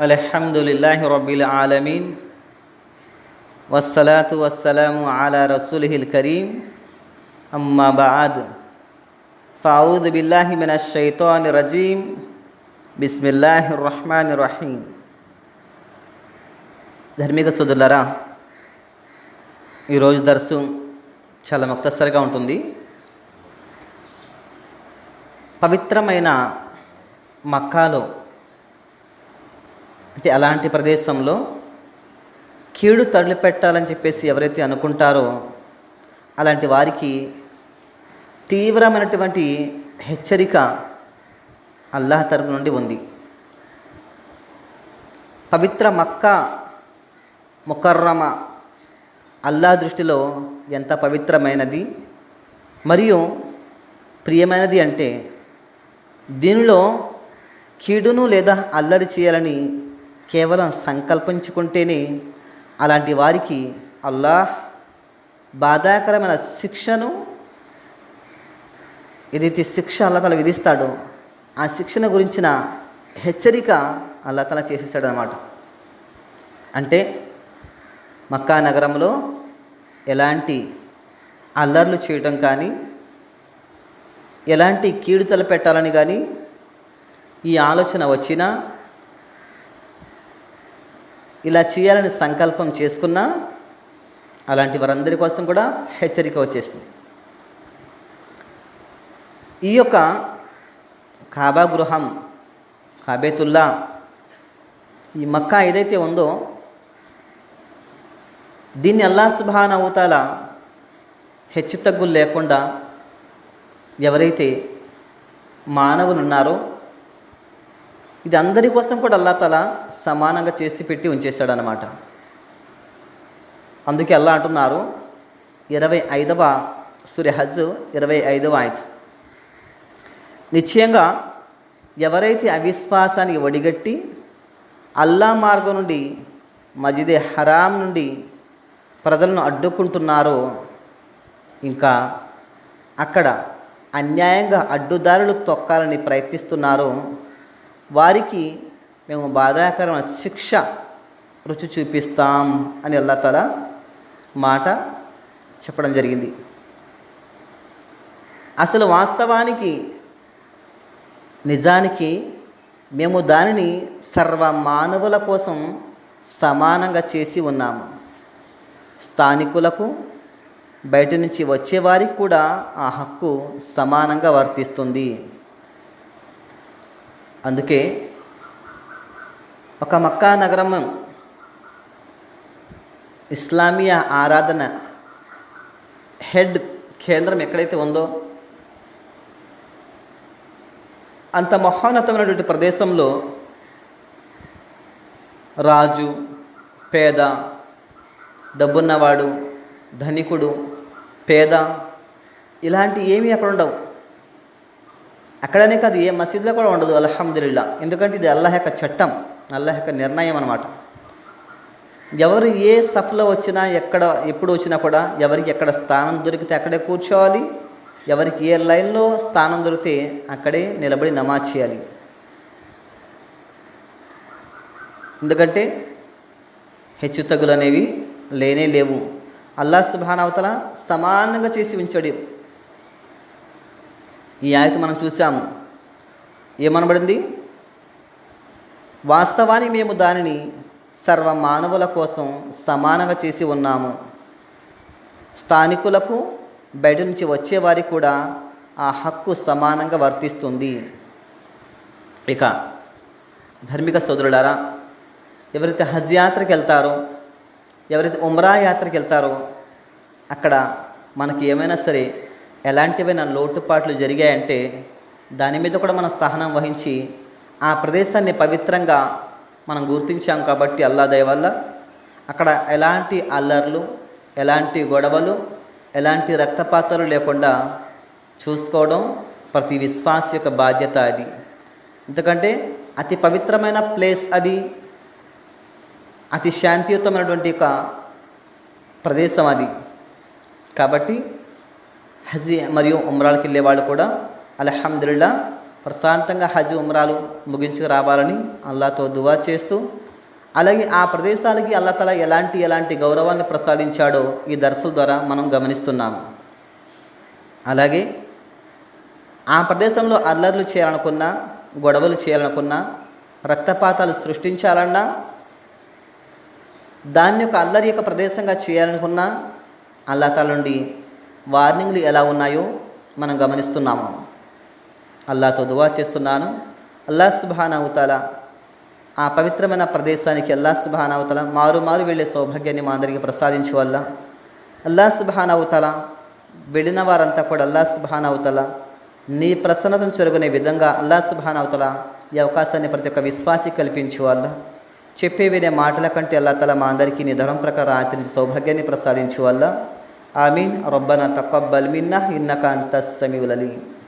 అల్లహందుల్లాహి రబ్బిల్ ఆలమీన్. వస్సలాతు వస్సలాము అలా రసూల్ హిల్ కరీం అమ్మాబాద్ ఫావుద్ బిల్లాహి మిన షైతోన్ రజీమ్ బిస్మిల్లాహి రహమాన్ రహీం. ధర్మిక సుదులరా ఈరోజు దర్శు చాలా ముక్తసరిగా ఉంటుంది. పవిత్రమైన మక్కాలో అంటే అలాంటి ప్రదేశంలో కీడు తడిపెట్టాలని చెప్పేసి ఎవరైతే అనుకుంటారో అలాంటి వారికి తీవ్రమైనటువంటి హెచ్చరిక అల్లాహ్ తరపు నుండి ఉంది. పవిత్ర మక్కా ముకర్రమ అల్లా దృష్టిలో ఎంత పవిత్రమైనది మరియు ప్రియమైనది అంటే దీనిలో కీడును లేదా అల్లరి చేయాలని కేవలం సంకల్పించుకుంటేనే అలాంటి వారికి అల్లాహ్ బాధాకరమైన శిక్షను ఏదైతే శిక్ష అల్లా తల విధిస్తాడో ఆ శిక్షణ గురించిన హెచ్చరిక అల్లా తల చేసేసాడనమాట అంటే మక్కా నగరంలో ఎలాంటి అల్లర్లు చేయటం కానీ ఎలాంటి కీడుతలు పెట్టాలని కానీ ఈ ఆలోచన వచ్చినా ఇలా చేయాలని సంకల్పం చేసుకున్నా అలాంటి వారందరి కోసం కూడా హెచ్చరిక వచ్చేసింది. ఈ యొక్క కాబా గృహం కాబేతుల్లా ఈ మక్కా ఏదైతే ఉందో దీన్ని అల్లా సుబాన్ అవుతాల హెచ్చు తగ్గులు లేకుండా ఎవరైతే మానవులు ఉన్నారో ఇది అందరి కోసం కూడా అల్లా తల సమానంగా చేసి పెట్టి ఉంచేశాడనమాట అందుకే అల్లా అంటున్నారు ఇరవై ఐదవ సూర్య హజ్ ఇరవై ఐదవ ఆయత్. నిశ్చయంగా ఎవరైతే అవిశ్వాసానికి ఒడిగట్టి అల్లా మార్గం నుండి మజిదే హరాం నుండి ప్రజలను అడ్డుకుంటున్నారో ఇంకా అక్కడ అన్యాయంగా అడ్డుదారులు తొక్కాలని ప్రయత్నిస్తున్నారో వారికి మేము బాధాకరమైన శిక్ష రుచి చూపిస్తాం అని అల్లాతల మాట చెప్పడం జరిగింది. అసలు వాస్తవానికి నిజానికి మేము దానిని సర్వ మానవుల కోసం సమానంగా చేసి ఉన్నాము స్థానికులకు బయట నుంచి వచ్చేవారికి కూడా ఆ హక్కు సమానంగా వర్తిస్తుంది. అందుకే ఒక మక్కా నగరం ఇస్లామియా ఆరాధన హెడ్ కేంద్రం ఎక్కడైతే ఉందో అంత మహోన్నతమైనటువంటి ప్రదేశంలో రాజు పేద డబ్బున్నవాడు ధనికుడు పేద ఇలాంటి ఏమీ అక్కడ ఉండవు. అక్కడనే కాదు ఏ మసీదులో కూడా ఉండదు అల్హమ్దుల్లా ఎందుకంటే ఇది అల్లాహ్ యొక్క చట్టం అల్లాహ్ యొక్క నిర్ణయం అనమాట ఎవరు ఏ సఫలో వచ్చినా ఎక్కడ ఎప్పుడు వచ్చినా కూడా ఎవరికి ఎక్కడ స్థానం దొరికితే అక్కడే కూర్చోవాలి. ఎవరికి ఏ లైన్లో స్థానం దొరికితే అక్కడే నిలబడి నమాజ్ చేయాలి. ఎందుకంటే హెచ్చు తగ్గులు అనేవి లేనే లేవు. అల్లా సుబానవతల సమానంగా చేసి ఉంచాడు. ఈ ఆయత మనం చూసాము ఏమనబడింది? వాస్తవాన్ని మేము దానిని సర్వ మానవుల కోసం సమానంగా చేసి ఉన్నాము. స్థానికులకు బయట నుంచి వచ్చేవారికి కూడా ఆ హక్కు సమానంగా వర్తిస్తుంది. ఇక ధర్మిక సోదరులారా ఎవరైతే హజ్ యాత్రకి వెళ్తారో ఎవరైతే ఉమ్రా యాత్రకి వెళ్తారో అక్కడ మనకి ఏమైనా సరే ఎలాంటివైనా లోటుపాట్లు జరిగాయంటే దాని మీద కూడా మనం సహనం వహించి ఆ ప్రదేశాన్ని పవిత్రంగా మనం గుర్తించాం కాబట్టి అల్లా దయ వల్ల. అక్కడ ఎలాంటి అల్లర్లు ఎలాంటి గొడవలు ఎలాంటి రక్తపాతాలు లేకుండా చూసుకోవడం ప్రతి విశ్వాస యొక్క బాధ్యత అది. ఎందుకంటే అతి పవిత్రమైన ప్లేస్ అది. అతి శాంతియుతమైనటువంటి ఒక ప్రదేశం అది. కాబట్టి హజ్ మరియు ఉమ్రాలకు వెళ్ళే వాళ్ళు కూడా అలహమ్దుల్లా ప్రశాంతంగా హజ్ ఉమ్రాలు ముగించుకు రావాలని అల్లాతో దువా చేస్తూ అలాగే ఆ ప్రదేశాలకి అల్లా తల ఎలాంటి ఎలాంటి గౌరవాన్ని ప్రసాదించాడో ఈ దర్శల ద్వారా మనం గమనిస్తున్నాము. అలాగే ఆ ప్రదేశంలో అల్లర్లు చేయాలనుకున్నా గొడవలు చేయాలనుకున్నా రక్తపాతాలు సృష్టించాలన్నా దాన్ని యొక్క అల్లరి యొక్క ప్రదేశంగా చేయాలనుకున్నా అల్లా నుండి వార్నింగ్లు ఎలా ఉన్నాయో మనం గమనిస్తున్నాము. అల్లాతో దువా చేస్తున్నాను. అల్లా సుబానావుతాల ఆ పవిత్రమైన ప్రదేశానికి అల్లా సుబానావుతాల మారు మారు వెళ్ళే సౌభాగ్యాన్ని మా అందరికీ ప్రసాదించు వల్ల అల్లా సుబానావుతాల వెళ్ళిన వారంతా కూడా అల్లా సుబానావుతాల నీ ప్రసన్నతను చెరుగునే విధంగా అల్లా సుబానావుతాల ఈ అవకాశాన్ని ప్రతి ఒక్క విశ్వాసి కల్పించు వల్ల చెప్పే వినే మాటల కంటే అల్లా తల మా అందరికీ నీ ధరం ప్రకారం ఆచరించి సౌభాగ్యాన్ని ప్రసాదించు వల్ల Amin. Rabbana taqabbal minnah innaka antas samiul alim.